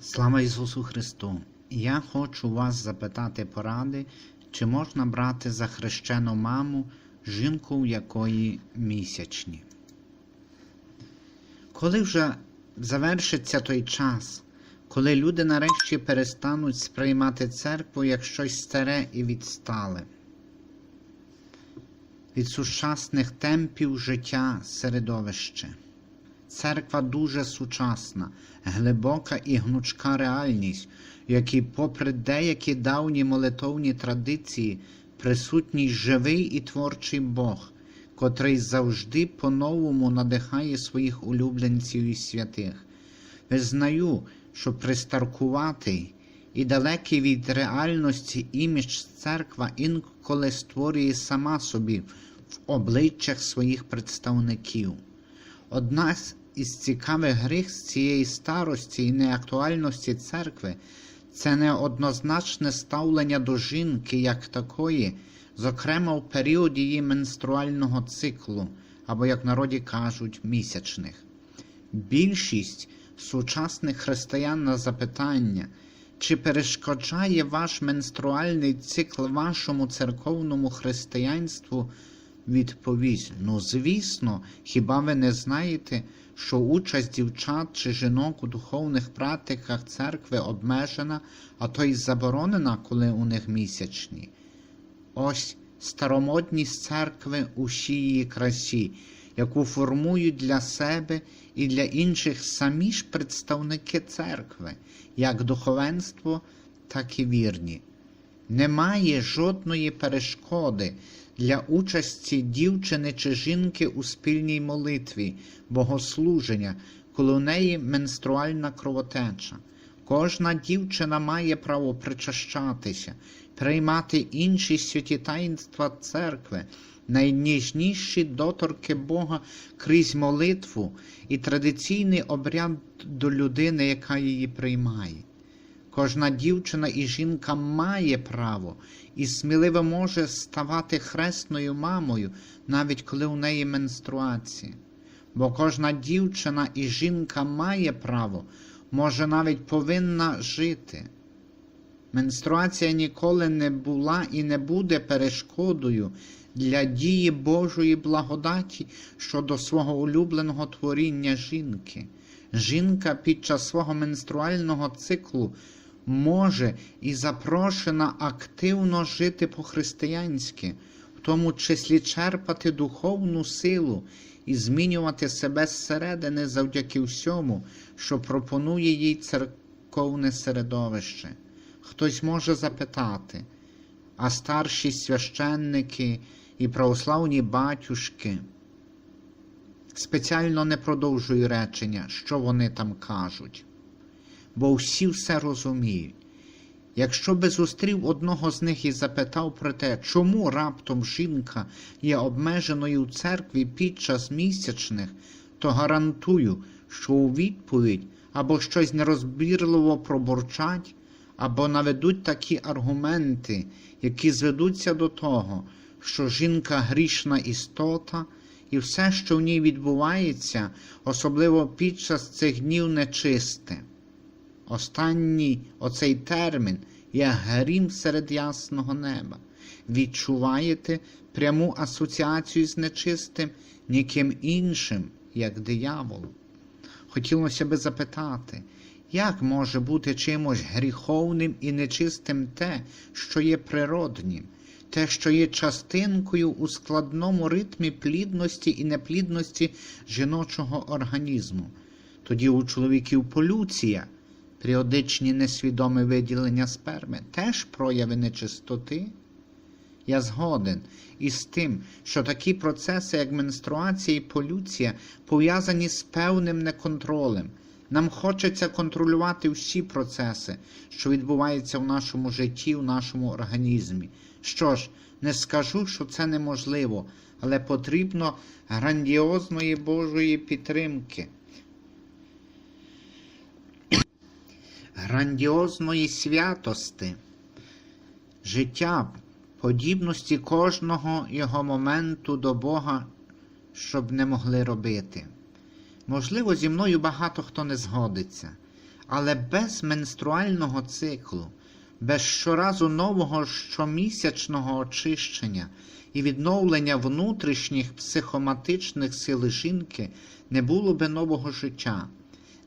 Слава Ісусу Христу! Я хочу вас запитати поради, чи можна брати за хрещену маму жінку, у якої місячні. Коли вже завершиться той час, коли люди нарешті перестануть сприймати церкву як щось старе і відстале, від сучасних темпів життя середовище. Церква дуже сучасна, глибока і гнучка реальність, в якій, попри деякі давні молитовні традиції, присутній живий і творчий Бог, котрий завжди по-новому надихає своїх улюбленців і святих. Визнаю, що пристаркуватий і далекий від реальності імідж церква інколи створює сама собі в обличчях своїх представників. Одна з із цікавих гріх з цієї старості і неактуальності церкви це неоднозначне ставлення до жінки як такої, зокрема в період її менструального циклу, або, як в народі кажуть, місячних. Більшість сучасних християн на запитання, чи перешкоджає ваш менструальний цикл вашому церковному християнству, відповість: ну, звісно, хіба ви не знаєте, що участь дівчат чи жінок у духовних практиках церкви обмежена, а то й заборонена, коли у них місячні? Ось старомодність церкви у її красі, яку формують для себе і для інших самі ж представники церкви, як духовенство, так і вірні. Немає жодної перешкоди для участі дівчини чи жінки у спільній молитві, богослуження, коли у неї менструальна кровотеча. Кожна дівчина має право причащатися, приймати інші святі таїнства церкви, найніжніші доторки Бога крізь молитву і традиційний обряд до людини, яка її приймає. Кожна дівчина і жінка має право і сміливо може ставати хресною мамою, навіть коли у неї менструація. Бо кожна дівчина і жінка має право, може навіть повинна жити. Менструація ніколи не була і не буде перешкодою для дії Божої благодаті щодо свого улюбленого творіння жінки. Жінка під час свого менструального циклу може і запрошена активно жити по-християнськи, в тому числі черпати духовну силу і змінювати себе зсередини завдяки всьому, що пропонує їй церковне середовище. Хтось може запитати, а старші священники і православні батюшки спеціально не продовжую речення, що вони там кажуть бо всі все розуміють. Якщо би зустрів одного з них і запитав про те, чому раптом жінка є обмеженою в церкві під час місячних, то гарантую, що у відповідь або щось нерозбірливо пробурчать, або наведуть такі аргументи, які зведуться до того, що жінка грішна істота, і все, що в ній відбувається, особливо під час цих днів нечисте. Останній оцей термін є грім серед ясного неба. Відчуваєте пряму асоціацію з нечистим ніким іншим, як диявол. Хотілося би запитати, як може бути чимось гріховним і нечистим те, що є природнім, те, що є частинкою у складному ритмі плідності і неплідності жіночого організму? Тоді у чоловіків полюція періодичні несвідомі виділення сперми теж прояви нечистоти. Я згоден із тим, що такі процеси, як менструація і полюція, пов'язані з певним неконтролем. Нам хочеться контролювати всі процеси, що відбуваються в нашому житті, в нашому організмі. Що ж, не скажу, що це неможливо, але потрібно грандіозної Божої підтримки. Грандіозної святости, життя, подібності кожного його моменту до Бога, щоб не могли робити. Можливо, зі мною багато хто не згодиться, але без менструального циклу, без щоразу нового щомісячного очищення і відновлення внутрішніх психоматичних сил жінки не було би нового життя.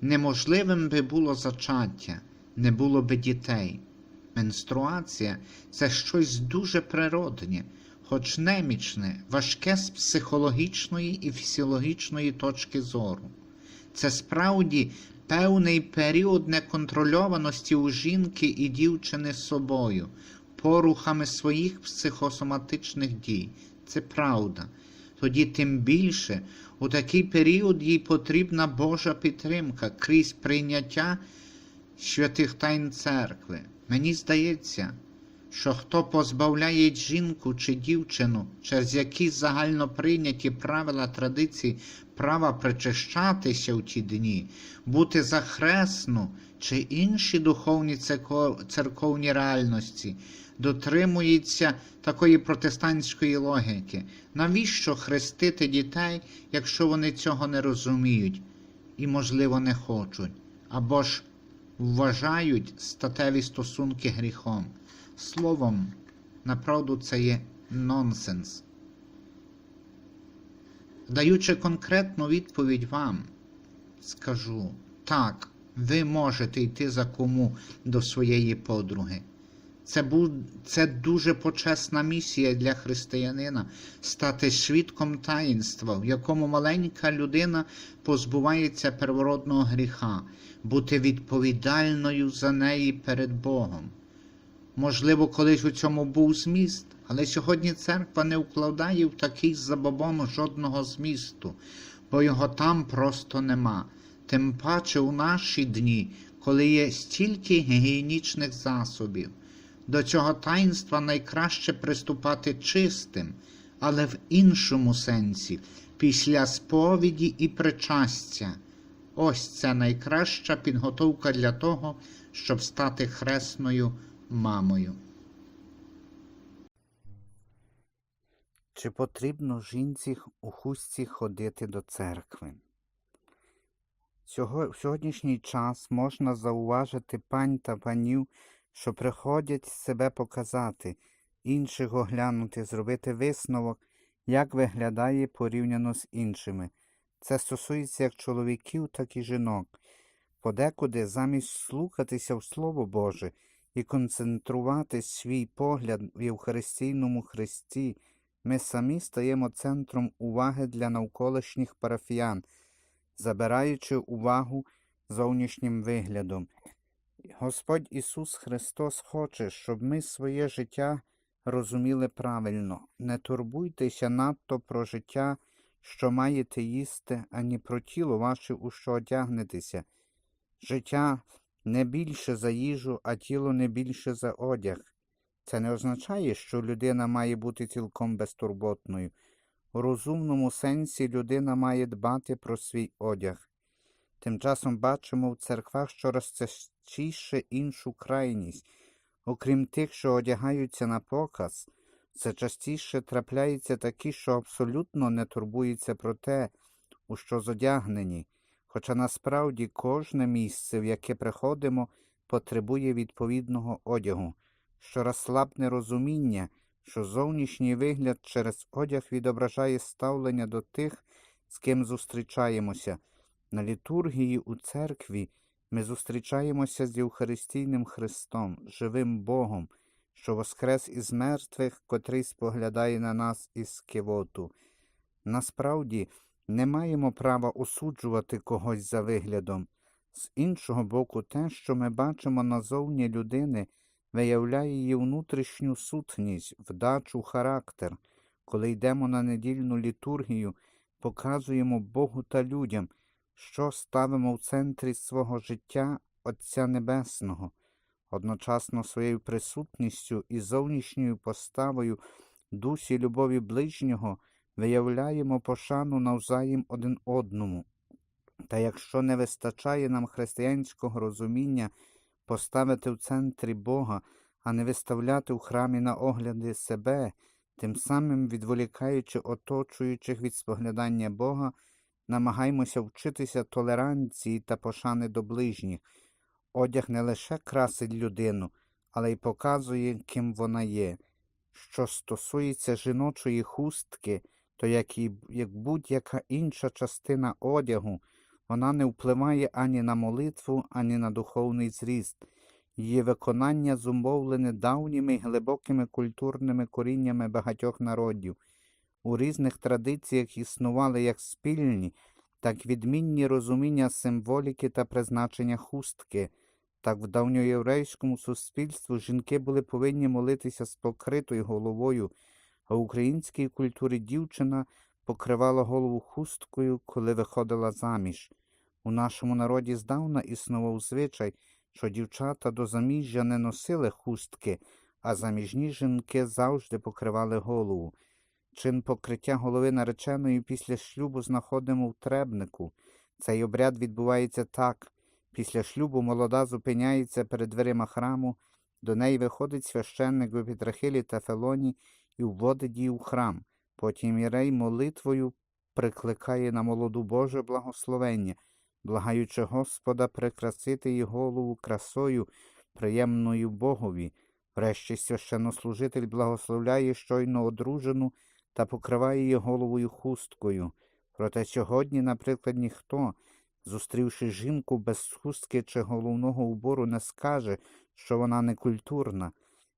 Неможливим би було зачаття, не було би дітей. Менструація це щось дуже природне, хоч немічне, важке з психологічної і фізіологічної точки зору. Це справді певний період неконтрольованості у жінки і дівчини собою, порухами своїх психосоматичних дій. Це правда. Тоді тим більше у такий період їй потрібна Божа підтримка крізь прийняття святих тайн церкви. Мені здається, що хто позбавляє жінку чи дівчину через якісь загально прийняті правила традицій права причащатися в ті дні, бути за хресну чи інші духовні церковні реальності, дотримується такої протестантської логіки. Навіщо хрестити дітей, якщо вони цього не розуміють і, можливо, не хочуть, або ж вважають статеві стосунки гріхом? Словом, направду це є нонсенс. Даючи конкретну відповідь вам, скажу так, ви можете йти за кому до своєї подруги. Це, бу... це дуже почесна місія для християнина стати свідком таїнства, в якому маленька людина позбувається первородного гріха, бути відповідальною за неї перед Богом. Можливо, колись у цьому був зміст, але сьогодні церква не вкладає в такий забобон жодного змісту, бо його там просто нема. Тим паче у наші дні, коли є стільки гігієнічних засобів. До цього таїнства найкраще приступати чистим, але в іншому сенсі, після сповіді і причастя. Ось це найкраща підготовка для того, щоб стати хресною мамою. Чи потрібно жінці у хустці ходити до церкви? В сьогоднішній час можна зауважити пань та панів, що приходять себе показати, інших оглянути, зробити висновок, як виглядає порівняно з іншими. Це стосується як чоловіків, так і жінок. Подекуди замість слухатися в Слово Боже і концентрувати свій погляд в Євхаристійному Христі, ми самі стаємо центром уваги для навколишніх парафіян, забираючи увагу зовнішнім виглядом. Господь Ісус Христос хоче, щоб ми своє життя розуміли правильно. Не турбуйтеся надто про життя, що маєте їсти, ані про тіло ваше, у що одягнетеся. Життя не більше за їжу, а тіло не більше за одяг. Це не означає, що людина має бути цілком безтурботною. У розумному сенсі людина має дбати про свій одяг. Тим часом бачимо в церквах щораз частіше іншу крайність. Окрім тих, що одягаються на показ, це частіше трапляються такі, що абсолютно не турбуються про те, у що зодягнені. Хоча насправді кожне місце, в яке приходимо, потребує відповідного одягу. Щораз слабне розуміння, що зовнішній вигляд через одяг відображає ставлення до тих, з ким зустрічаємося. На літургії у церкві ми зустрічаємося з Євхаристійним Христом, живим Богом, що воскрес із мертвих, котрий споглядає на нас із кивоту. Насправді, не маємо права осуджувати когось за виглядом. З іншого боку, те, що ми бачимо назовні людини, виявляє її внутрішню сутність, вдачу, характер. Коли йдемо на недільну літургію, показуємо Богу та людям, що ставимо в центрі свого життя Отця Небесного. Одночасно своєю присутністю і зовнішньою поставою дусі любові ближнього виявляємо пошану навзаєм один одному. Та якщо не вистачає нам християнського розуміння поставити в центрі Бога, а не виставляти в храмі на огляди себе, тим самим відволікаючи оточуючих від споглядання Бога, намагаємося вчитися толеранції та пошани до ближніх. Одяг не лише красить людину, але й показує, ким вона є. Що стосується жіночої хустки, то як і як будь-яка інша частина одягу, вона не впливає ані на молитву, ані на духовний зріст. Її виконання зумовлене давніми глибокими культурними коріннями багатьох народів. У різних традиціях існували як спільні, так відмінні розуміння символіки та призначення хустки. Так в давньоєврейському суспільстві жінки були повинні молитися з покритою головою, а в українській культурі дівчина покривала голову хусткою, коли виходила заміж. У нашому народі здавна існував звичай, що дівчата до заміжжя не носили хустки, а заміжні жінки завжди покривали голову. Чин покриття голови нареченої після шлюбу знаходимо в требнику. Цей обряд відбувається так. Після шлюбу молода зупиняється перед дверима храму, до неї виходить священник в епітрахилі та фелоні і вводить її в храм. Потім Ірей молитвою прикликає на молоду Боже благословення, благаючи Господа прикрасити її голову красою, приємною Богові. Врешті священнослужитель благословляє щойно одружену та покриває її головою хусткою. Проте сьогодні, наприклад, ніхто, зустрівши жінку без хустки чи головного убору, не скаже, що вона некультурна,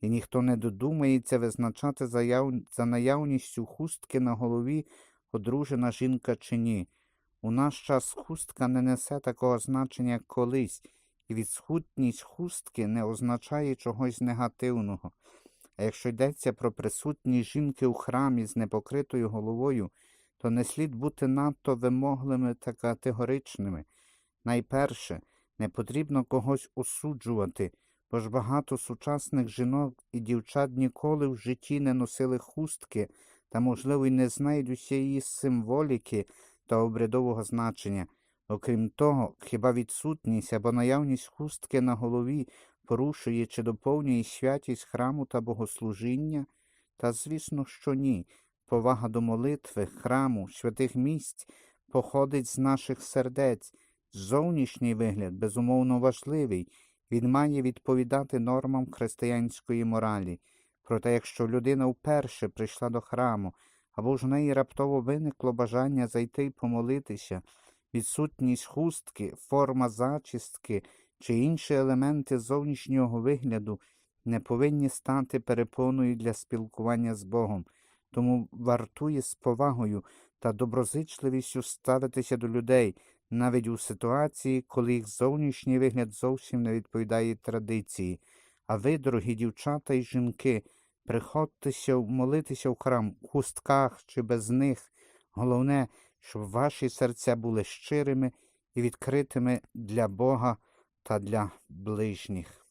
і ніхто не додумається визначати за, яв... за наявністю хустки на голові одружена жінка чи ні. У наш час хустка не несе такого значення, як колись, і відсутність хустки не означає чогось негативного. А якщо йдеться про присутність жінки у храмі з непокритою головою, то не слід бути надто вимогливими та категоричними. Найперше, не потрібно когось осуджувати, бо ж багато сучасних жінок і дівчат ніколи в житті не носили хустки та, можливо, й не знають усієї символіки та обрядового значення. Окрім того, хіба відсутність або наявність хустки на голові порушує чи доповнює святість храму та богослужіння? Та звісно, що ні. Повага до молитви, храму, святих місць походить з наших сердець. Зовнішній вигляд безумовно важливий, він має відповідати нормам християнської моралі. Проте, якщо людина вперше прийшла до храму, або ж в неї раптово виникло бажання зайти й помолитися, відсутність хустки, форма зачістки чи інші елементи зовнішнього вигляду не повинні стати перепоною для спілкування з Богом, тому вартує з повагою та доброзичливістю ставитися до людей, навіть у ситуації, коли їх зовнішній вигляд зовсім не відповідає традиції. А ви, дорогі дівчата і жінки, приходьтеся молитися в храм в хустках чи без них. Головне, щоб ваші серця були щирими і відкритими для Бога та для ближніх.